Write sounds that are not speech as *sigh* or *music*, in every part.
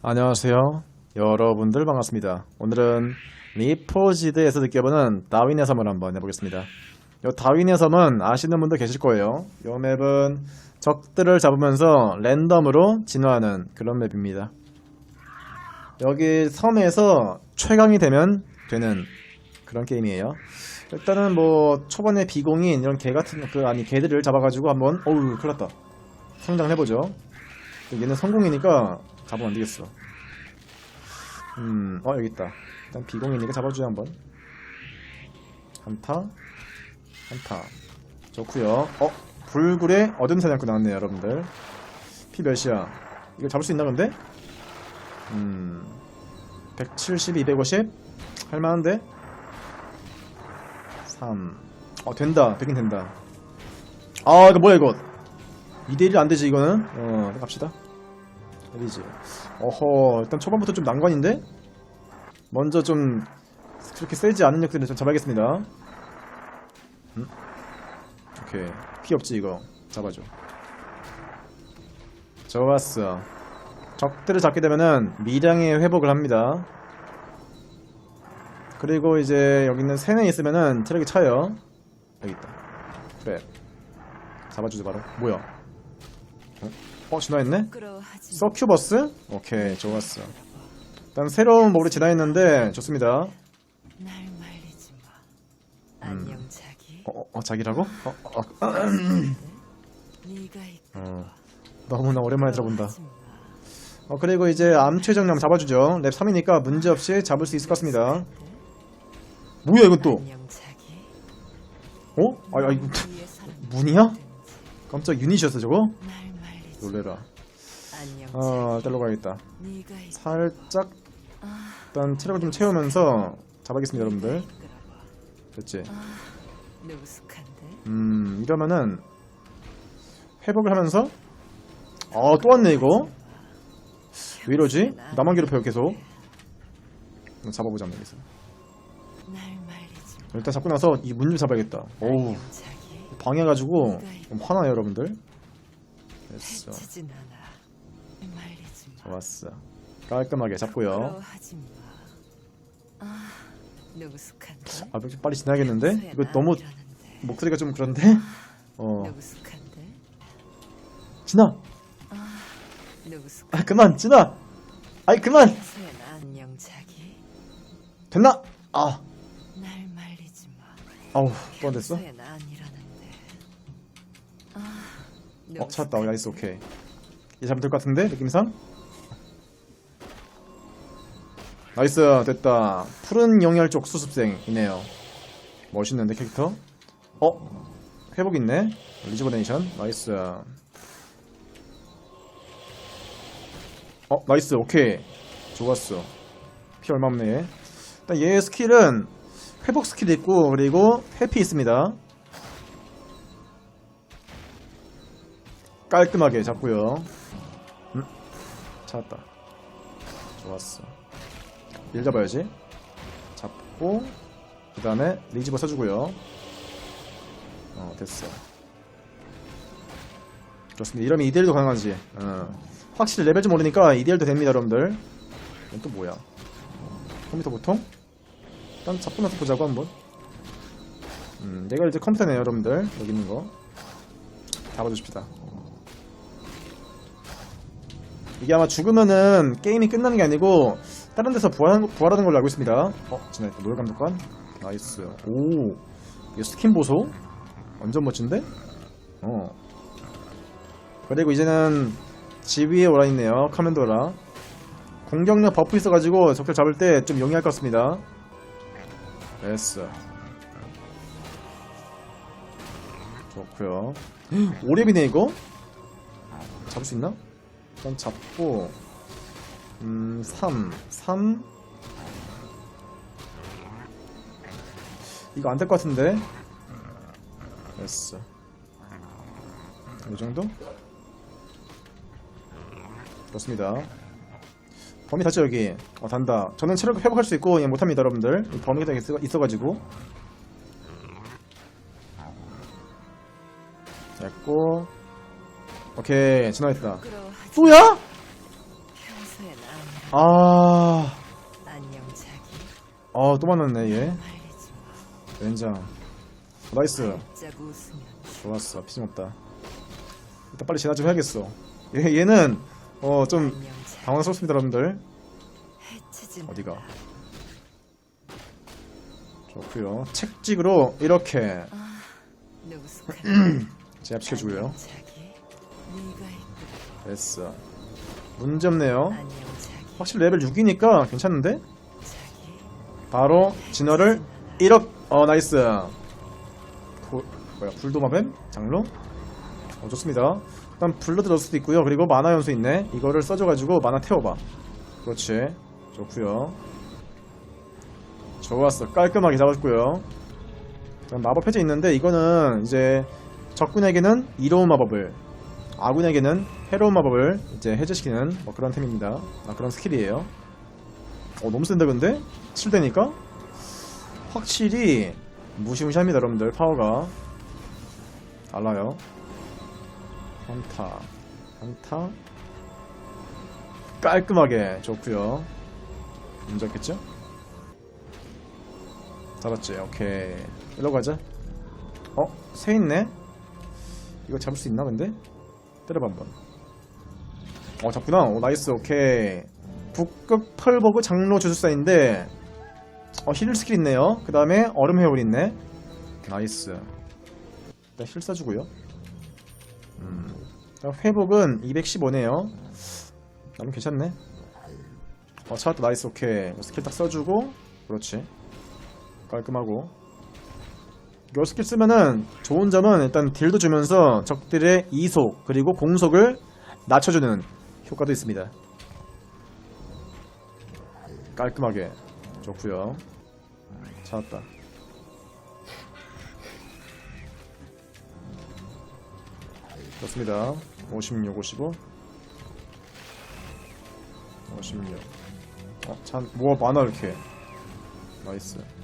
안녕하세요. 여러분들 반갑습니다. 오늘은 리포지드에서 느껴보는 다윈의 섬을 한번 해보겠습니다. 이 다윈의 섬은 아시는 분도 계실 거예요. 이 맵은 적들을 잡으면서 랜덤으로 진화하는 그런 맵입니다. 여기 섬에서 최강이 되면 되는 그런 게임이에요. 일단은 뭐 초반에 비공인 이런 개 같은 그 아니 개들을 잡아가지고 한번 어우 큰일 났다. 성장을 해보죠. 얘는 성공이니까 잡으면 안 되겠어. 음, 어, 여기 있다. 일단 비공이니까 잡아주자, 한번. 한타, 한타. 좋구요 어, 불굴의 어둠 사냥꾼 나왔네요, 여러분들. 피 몇이야? 이거 잡을 수 있나, 근데? 음, 170, 250? 할만한데? 3. 어, 된다. 되긴 된다. 아, 이거 뭐야, 이거? 2대1이 안 되지, 이거는? 어, 갑시다. 어디지? 어허, 일단 초반부터 좀 난관인데? 먼저 좀 그렇게 세지 않은 역들을 좀 잡아야겠습니다. 음? 오케이. 피 없지, 이거. 잡아줘. 좋았어. 적들을 잡게 되면은 미량의 회복을 합니다. 그리고 이제 여기 있는 세네 있으면은 체력이 차요. 여기 있다. 그래. 잡아주지 바로. 뭐야? 어? 진화했네? 마. 서큐버스? 오케이 좋았어 일단 새로운 모를 지나했는데 좋습니다 자기. 어, 어, 어, 자기라고? 어, 어, 어. 너무나 오랜만에 들어본다. 어 그리고 이제 암 최정령 잡아주죠 랩 3이니까 문제없이 잡을 수 있을 것 같습니다 뭐야 이건 또. 어? 아, 아 이거 문이야? 깜짝 유닛이었어 저거? 놀래라 어 딸로 가야겠다. 살짝 아, 일단 체력을 좀 채우면서 잡아겠습니다 여러분들. 됐지? 능숙한데. 음 이러면은 회복을 하면서 아또 왔네 이거 왜 이러지? 나만 괴롭혀요 계속 잡아보자 말리지 마. 일단 잡고 나서 이 문 좀 잡아야겠다 어우. 방해가지고 좀 화나요 여러분들 됐어 해치진 않아. 날 말리지 마. 좋았어 깔끔하게 잡고요 부끄러워하지 마. 아. 아좀 빨리 지나야겠는데? 이거 너무. 목소리가 좀 그런데? 어 능숙한데. 진아 능숙. 아 그만 진아 아이 그만 평소엔 안녕 자기. 됐나? 아 날 말리지 마. 아우 또 안 됐어? 평소엔. 아, 어 찾았다. 어, 나이스 오케이. 이제 잡으면 될 것 같은데 느낌상? 나이스 됐다. 푸른 영열 쪽 수습생이네요. 멋있는데 캐릭터? 어? 회복 있네? 리즈버네이션? 나이스. 어 나이스 오케이. 좋았어. 피 얼마 없네. 얘. 일단 얘 스킬은 회복 스킬 있고 그리고 회피 있습니다 깔끔하게 잡고요. 음, 찾았다. 좋았어. 일 잡아야지. 잡고 그 다음에 리집어 써주고요. 어 됐어. 좋습니다. 이러면 이대일도 가능하지. 어. 확실히 레벨 좀 오르니까 이대일도 됩니다, 여러분들. 이건 또 뭐야? 컴퓨터 보통? 일단 잡고 나서 보자고 한번. 음, 얘가 이제 컴퓨터네요, 여러분들. 여기 있는 거. 잡아주십시다. 이게 아마 죽으면은 게임이 끝나는 게 아니고 다른 데서 부활하는, 부활하는 걸로 알고 있습니다. 어, 지나 있다. 노예 감독관. 나이스. 오, 이 스킨 보소? 완전 멋진데? 어. 그리고 이제는 집 위에 올라있네요. 카멘도라. 공격력 버프 있어가지고 적들 잡을 때 좀 용이할 것 같습니다. 됐어. 좋고요. 오랩이네 이거? 잡을 수 있나? 일단 잡고 음 3, 3 이거 안 될 것 같은데? 됐어. 이 정도? 좋습니다. 범위 닿죠 여기. 어 단다. 저는 체력 회복할 수 있고 얘 못합니다 여러분들. 이 범위가 있어, 있어가지고. 됐고 오케이 부끄러워하지 또야? 아, 안녕 자기. 아, 또 만났네, 얘. 렌장. 나이스. 좋았어. 피좀 없다. 일단 빨리 진화 좀 해야겠어. 얘, 얘는, 어, 좀. 당황스럽습니다, 여러분들. 어디가? 좋고요 책직으로 이렇게 누구스카. *clears throat* 제압시켜주고요. 됐어. 문제 없네요. 안녕 자기. 확실히 레벨 6이니까 괜찮은데? 바로 진화를 1억 어 나이스 도, 뭐야 불도마뱀? 장로? 어 좋습니다 일단 블러드 넣을 수도 있고요 그리고 만화 연수 있네 이거를 써줘가지고 만화 태워봐 그렇지 좋고요 좋았어 깔끔하게 그다음 마법 해제 있는데 이거는 이제 적군에게는 이로운 마법을 아군에게는 해로운 마법을 이제 해제시키는 뭐 그런 템입니다 아 그런 스킬이에요 어 너무 센데 근데? 7대니까? 확실히 무시무시합니다 여러분들 파워가 달라요 한타 한타 깔끔하게 좋고요 문제 없겠죠? 잡았지 오케이 일로 가자 어? 새 있네? 이거 잡을 수 있나 근데? 때려봐 한번 어 잡구나 오 나이스 오케이 북극 펄버그 장로 주술사인데 어, 힐 스킬 있네요. 그 다음에 얼음 회오리 있네. 나이스. 일단 힐 써주고요. 음. 회복은 215네요. 나름 괜찮네. 어, 차왔다 나이스 오케이. 스킬 딱 써주고 그렇지. 깔끔하고. 요 스킬 쓰면은 좋은 점은 일단 딜도 주면서 적들의 이속 그리고 공속을 낮춰주는 효과도 있습니다. 깔끔하게 좋고요. 찾았다. 좋습니다. 56, 55. 56. 어, 참, 뭐가 많아, 이렇게. 나이스.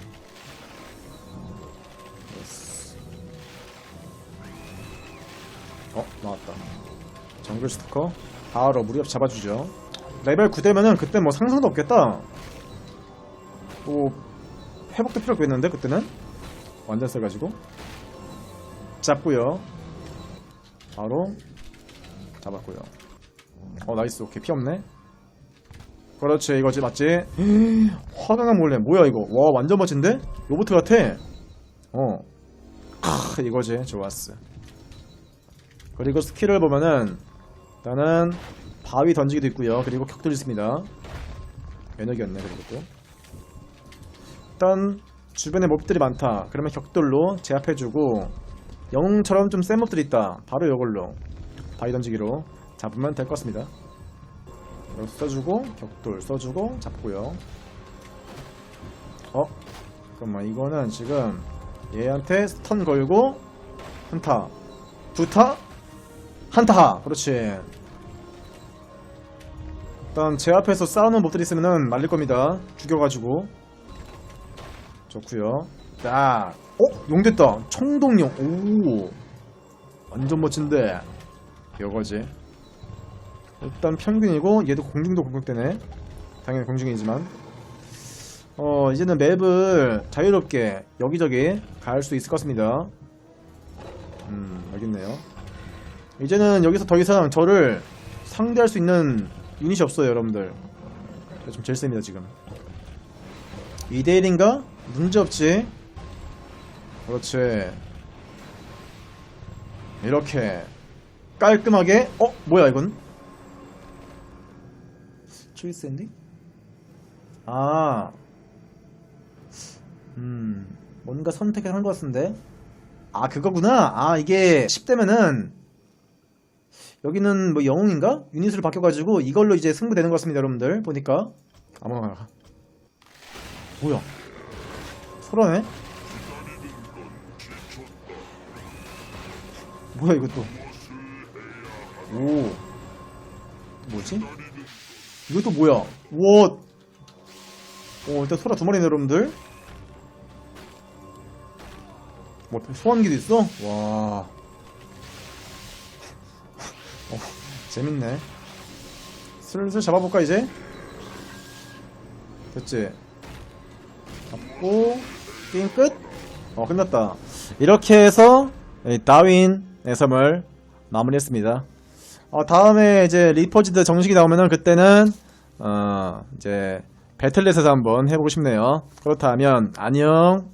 정글 스토커. 바로 무리업 잡아주죠. 레벨 9되면은 그때 뭐 상상도 없겠다. 또 회복도 필요 없겠는데 그때는? 완전 세가지고. 잡고요. 바로 잡았고요. 어 나이스. 오케이. 피 없네. 그렇지. 이거지. 맞지? *gasps* 화강한 몰래. 뭐야 이거? 와 완전 멋진데? 로봇 같아. 어. 크, 이거지. 좋았어. 그리고 스킬을 보면은 일단은 바위 던지기도 있고요 그리고 격돌 있습니다 에너기였네 그리고 또 일단 주변에 몹들이 많다. 그러면 격돌로 제압해주고 영웅처럼 좀 센 몹들이 있다. 바로 이걸로 바위 던지기로 잡으면 될 것 같습니다. 이거 써주고 격돌 써주고 잡고요. 어? 잠깐만 이거는 지금 얘한테 스턴 걸고 한타 두타 한타 그렇지 일단 제 앞에서 싸우는 몹들이 있으면은 말릴 겁니다 죽여가지고 좋구요. 딱. 어? 용 됐다. 청동용. 오. 완전 멋진데. 이거지. 일단 평균이고 얘도 공중도 공격되네. 당연히 공중이지만. 어 이제는 맵을 자유롭게 여기저기 갈 수 있을 것 같습니다. 음 있네요. 이제는 여기서 더 이상 저를 상대할 수 있는 유닛이 없어요 여러분들. 좀 제일 셉니다 지금. 2대1인가? 문제없지 그렇지 이렇게 깔끔하게 어? 뭐야 이건? 초이스 엔딩? 아 음, 뭔가 선택을 한 것 같은데 아 그거구나 아 이게 10대면은 여기는 뭐 영웅인가? 유닛으로 바뀌어가지고 이걸로 이제 승부되는 것 같습니다 여러분들. 보니까. 가 뭐야? 소라네? 뭐야 이것도? 오. 뭐지? 이것도 뭐야? 와 어, 일단 소라 두 마리네 여러분들. 뭐 소환기도 있어? 와 재밌네 슬슬 잡아볼까 이제? 됐지? 잡고 게임 끝? 어 끝났다 이렇게 해서 이 다윈의 섬을 마무리했습니다 어, 다음에 이제 리포지드 정식이 나오면은 그때는 어 이제 배틀넷에서 한번 해보고 싶네요 그렇다면 안녕